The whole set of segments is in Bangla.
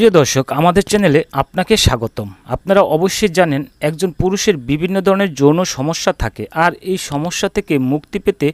সুপ্রিয় দর্শক, আমাদের চ্যানেলে আপনাকে স্বাগতম। আপনারা অবশ্যই জানেন একজন পুরুষের বিভিন্ন ধরনের যৌন সমস্যা থাকে আর এই সমস্যা থেকে মুক্তি পেতে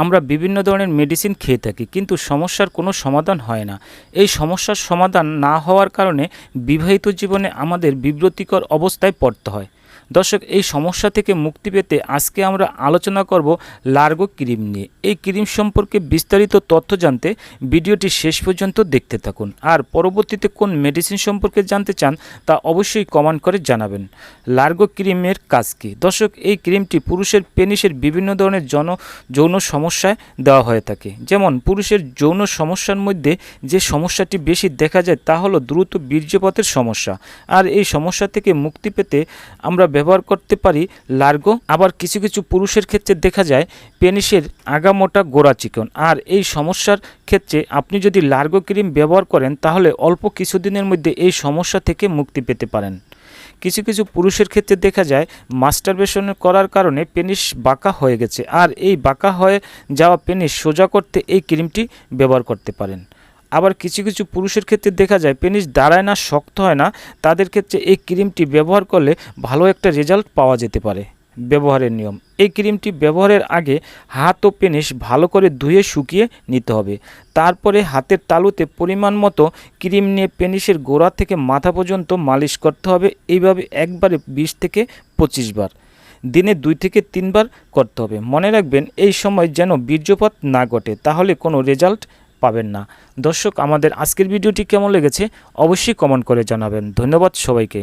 আমরা বিভিন্ন ধরনের মেডিসিন খেয়ে থাকি, কিন্তু সমস্যার কোনো সমাধান হয় না। এই সমস্যার সমাধান না হওয়ার কারণে বিবাহিত জীবনে আমাদের বিব্রতিকর অবস্থায় পড়তে হয়। দর্শক, এই সমস্যা থেকে মুক্তি পেতে আজকে আমরা আলোচনা করব লার্গো ক্রিম নিয়ে। এই ক্রিম সম্পর্কে বিস্তারিত তথ্য জানতে ভিডিওটি শেষ পর্যন্ত দেখতে থাকুন। আর পরবর্তীতে কোন মেডিসিন সম্পর্কে জানতে চান তা অবশ্যই কমেন্ট করে জানাবেন। লার্গো ক্রিমের কাজ কী? দর্শক, এই ক্রিমটি পুরুষের পেনিসের বিভিন্ন ধরনের জন যৌন সমস্যায় দেওয়া হয়ে থাকে। যেমন, পুরুষের যৌন সমস্যার মধ্যে যে সমস্যাটি বেশি দেখা যায় তা হলো দ্রুত বীর্যপথের সমস্যা। আর এই সমস্যা থেকে মুক্তি পেতে আমরা ব্যবহার করতে পারি লার্গো। আবার কিছু কিছু পুরুষের ক্ষেত্রে দেখা যায় পেনিসের আগামোটা গোড়া চিকন। আর এই সমস্যার ক্ষেত্রে আপনি যদি লার্গো ক্রিম ব্যবহার করেন, তাহলে অল্প কিছুদিনের মধ্যে এই সমস্যা থেকে মুক্তি পেতে পারেন। কিছু কিছু পুরুষের ক্ষেত্রে দেখা যায় মাস্টারবেশন করার কারণে পেনিস বাঁকা হয়ে গেছে। আর এই বাঁকা হয়ে যাওয়া পেনিস সোজা করতে এই ক্রিমটি ব্যবহার করতে পারেন। আবার কিছু কিছু পুরুষের ক্ষেত্রে দেখা যায় পেনিস দাঁড়ায় না, শক্ত হয় না, তাদের ক্ষেত্রে এই ক্রিমটি ব্যবহার করলে ভালো একটা রেজাল্ট পাওয়া যেতে পারে। ব্যবহারের নিয়ম। এই ক্রিমটি ব্যবহারের আগে হাত ও পেনিস ভালো করে ধুয়ে শুকিয়ে নিতে হবে। তারপরে হাতের তালুতে পরিমাণ মতো ক্রিম নিয়ে পেনিসের গোড়া থেকে মাথা পর্যন্ত মালিশ করতে হবে। এইভাবে একবারে বিশ থেকে পঁচিশ বার। দিনে দুই থেকে তিনবার করতে হবে। মনে রাখবেন এই সময় যেন বীর্যপাত না ঘটে, তাহলে কোনো রেজাল্ট পাবেন না। দর্শক আমাদের আজকের ভিডিওটি কেমন লেগেছে অবশ্যই কমেন্ট করে জানাবেন। ধন্যবাদ সবাইকে।